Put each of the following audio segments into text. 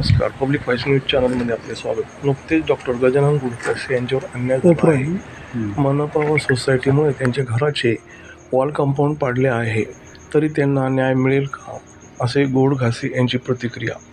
नमस्कार. Public voice news चॅनलमध्ये आपले स्वागत. नुकतेच डॉक्टर गजानन गुडकस यांच्यावर अन्याय झाला आहे. मनपा व सोसायटीमुळे त्यांच्या घराचे वॉल कंपाऊंड पाडले आहे. तरी त्यांना न्याय मिळेल का? असे गोड घासी यांची प्रतिक्रिया.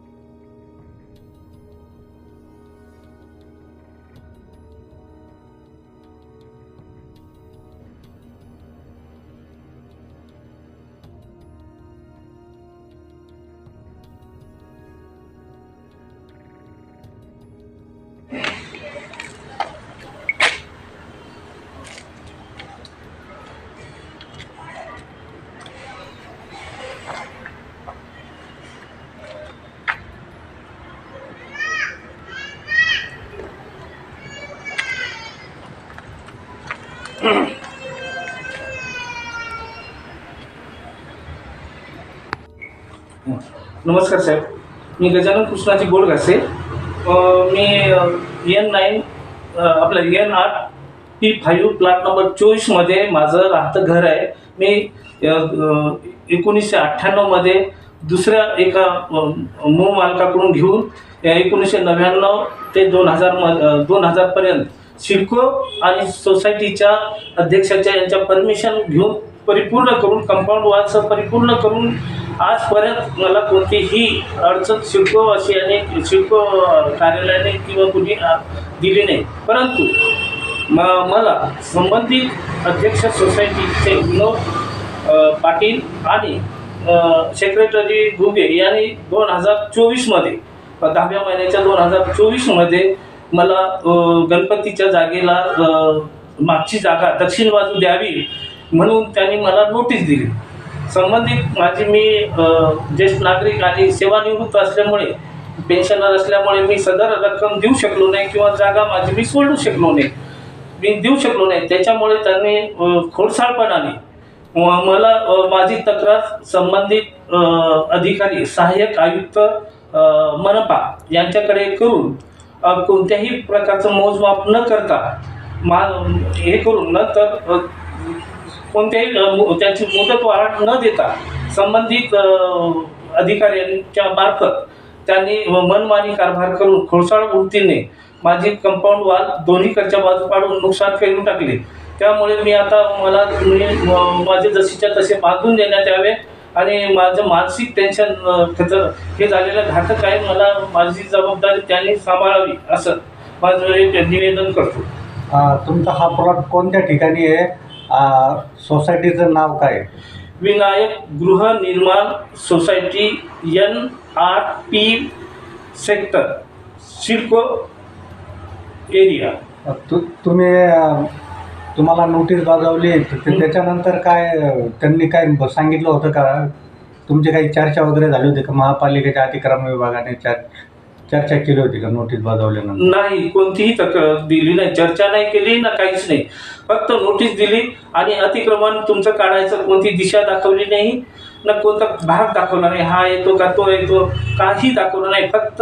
नमस्कार साहेब. मी गजानन कृष्णाची गोड घासे मी एन नाईन आपलं एन आठ पी फाईव्ह प्लॉट नंबर चोवीसमध्ये माझं राहतं घर आहे. मी एकोणीसशे अठ्ठ्याण्णवमध्ये दुसऱ्या एका मूळ मालकाकडून घेऊन एकोणीसशे नव्याण्णव ते दोन हजार म दोन हजारपर्यंत सिडको आणि सोसायटीच्या अध्यक्षाच्या यांच्या परमिशन घेऊन परिपूर्ण करून कंपाऊंड वॉलचं परिपूर्ण करून आजपर्यंत मला कोणतीही अडचण सिडको अशी आणि सिडको कार्यालयाने किंवा कुणी दिली नाही. परंतु म मला संबंधित अध्यक्ष सोसायटीचे विनोद पाटील आणि सेक्रेटरी घुगे यांनी दोन हजार चोवीसमध्ये दहाव्या महिन्याच्या दोन हजार चोवीसमध्ये मला गणपतीच्या जागेला मागची जागा दक्षिण बाजू द्यावी म्हणून त्यांनी मला नोटीस दिली. संबंधित माझी मी ज्येष्ठ नागरिक आणि सेवानिवृत्त असल्यामुळे पेन्शनर असल्यामुळे मी सदर रक्कम देऊ शकलो नाही किंवा जागा माझी मी सोडू शकलो नाही. मी देऊ शकलो नाही. त्याच्यामुळे त्यांनी खोडसाळपणाने मला माझी तक्रार संबंधित अधिकारी सहाय्यक आयुक्त मनपा यांच्याकडे करून कोणत्याही प्रकारचं मोजमाप न करता मा हे करून न तर कोणत्याही अ, त्याची मुदत वाढ न देता संबंधित अधिकाऱ्यांच्या मार्फत त्यांनी मनमानी कारभार करून खोळसाळ वृत्तीने माझी कंपाऊंड वाल दोन्हीकडच्या बाजू पाडून नुकसान करून टाकले. त्यामुळे मी आता मला मी माझे जशीच्या तसे बांधून देण्यात यावे. आणि माझं मानसिक टेन्शन खतर हे झालेलं घातक आहे. मला माझी जबाबदारी त्यांनी सांभाळावी असं माझं एक निवेदन करतो. तुमचा हा प्लॉट कोणत्या ठिकाणी आहे? सोसायटीचं नाव काय? विनायक गृहनिर्माण सोसायटी एन आठ पी सेक्टर सिडको एरिया. तु तुम्ही तुम्हाला नोटीस बजावली तर त्याच्यानंतर काय त्यांनी काय ब- सांगितलं होतं का? तुमची काही चर्चा वगैरे झाली होती का? महापालिकेच्या अतिक्रम विभागाने चर चर्चा केली होती का नोटीस बजावल्यानंतर? नाही कोणतीही तक्रार दिली नाही. चर्चा नाही केली ना काहीच नाही. फक्त नोटीस दिली आणि अतिक्रमण तुमचं काढायचं कोणती दिशा दाखवली नाही ना कोणता भाग दाखवला नाही. हा येतो का तो येतो काही दाखवलं नाही. फक्त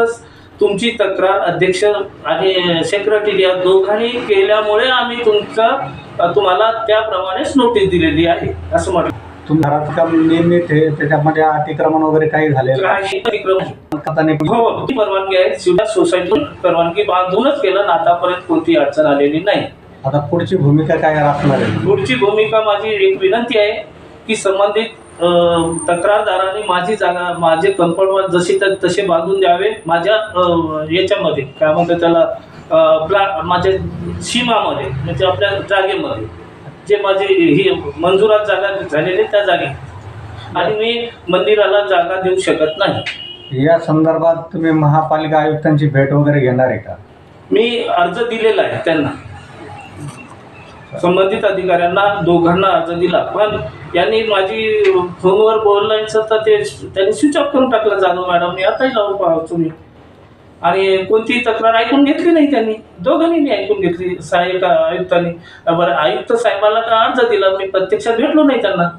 तुमची तक्रार अध्यक्ष आणि सेक्रेटरी या दोघांनी केल्यामुळे आम्ही तुमचा तुम्हाला त्याप्रमाणेच नोटीस दिलेली आहे असं म्हटलं. घरात नियमित आहे त्याच्यामध्ये अतिक्रमण वगैरे काही नाही. हो परवानगी आहे. शिवडा सोसायटी परवानगी बांधूनच केलं. ना आतापर्यंत कोणती अडचण आलेली नाही. आता पुढची भूमिका काय असणार आहे? पुढची भूमिका माझी एक विनंती आहे की संबंधित तक्रारदारांनी माझी जागा माझे कंपाऊंड जसे तर तसे बांधून द्यावे माझ्या याच्यामध्ये काय म्हणतात त्याला प्ला माझ्या सीमामध्ये म्हणजे आपल्या जागेमध्ये. जे माझी ही मंजुरात जागा झालेली त्या जागे. आणि मी मंदिराला जागा देऊ शकत नाही. या संदर्भात तुम्ही महापालिका आयुक्तांची भेट वगैरे घेणार आहे का? मी अर्ज दिलेला आहे त्यांना. संबंधित अधिकाऱ्यांना दोघांना अर्ज दिला. पण यांनी माझी फोनवर बोलायचं तर ते त्यांनी स्विच ऑफ करून टाकलं जाधव मॅडमनी आताही लावून पाहा तुम्ही. आणि कोणतीही तक्रार ऐकून घेतली नाही त्यांनी. दोघांनी मी ऐकून घेतली. सहाय्यक आयुक्तांनी. बरं आयुक्त साहेबाला का अर्ज दिला? मी प्रत्यक्षात भेटलो नाही त्यांना.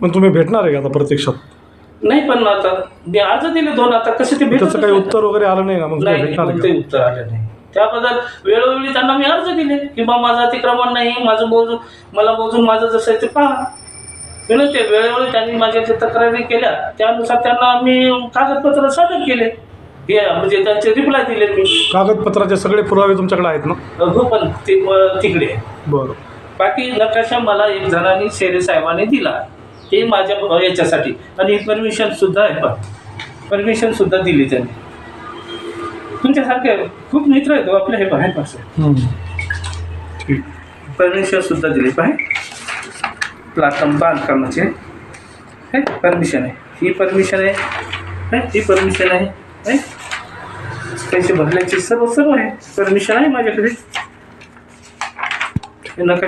पण तुम्ही भेटणार आहे का आता प्रत्यक्षात? नाही पण आता मी अर्ज दिले दोन. आता कसे ते त्याचं काही भेटत उत्तर वगैरे आलं नाही ना मग तुम्ही नाही भेटणार आहे कोणतेही उत्तर आले नाही. त्याबद्दल वेळोवेळी त्यांना मी अर्ज दिले की बा माझं अतिक्रमण नाही माझं मोजून मला मोजून माझं जसं आहे ते पहा. विनंती वेळोवेळी त्यांनी माझ्या ज्या तक्रारी केल्या. त्यानुसार त्यांना मी कागदपत्र सादर केले. हे म्हणजे त्यांचे रिप्लाय दिले मी. कागदपत्राचे सगळे पुरावे तुमच्याकडे आहेत ना? हो पण ते तिकडे. आहे. बरं. बाकी नकाशा मला एक जणांनी शेरे साहेबांनी दिला. ते माझ्या याच्यासाठी. आणि परमिशन सुद्धा आहे पण परमिशन सुद्धा दिली त्यांनी. तुमच्यासारखे खूप मित्र आहेत हो आपले हे बाहेर पासे ठीक परमिशन सुद्धा दिली पाहिजे. प्लॅटफॉर्म बांधकामाचे. हे परमिशन आहे. ही परमिशन आहे. हे, ही परमिशन आहे. हे, पैसे भरल्याचे सर्व सर्व आहे. परमिशन आहे माझ्याकडे. हे नका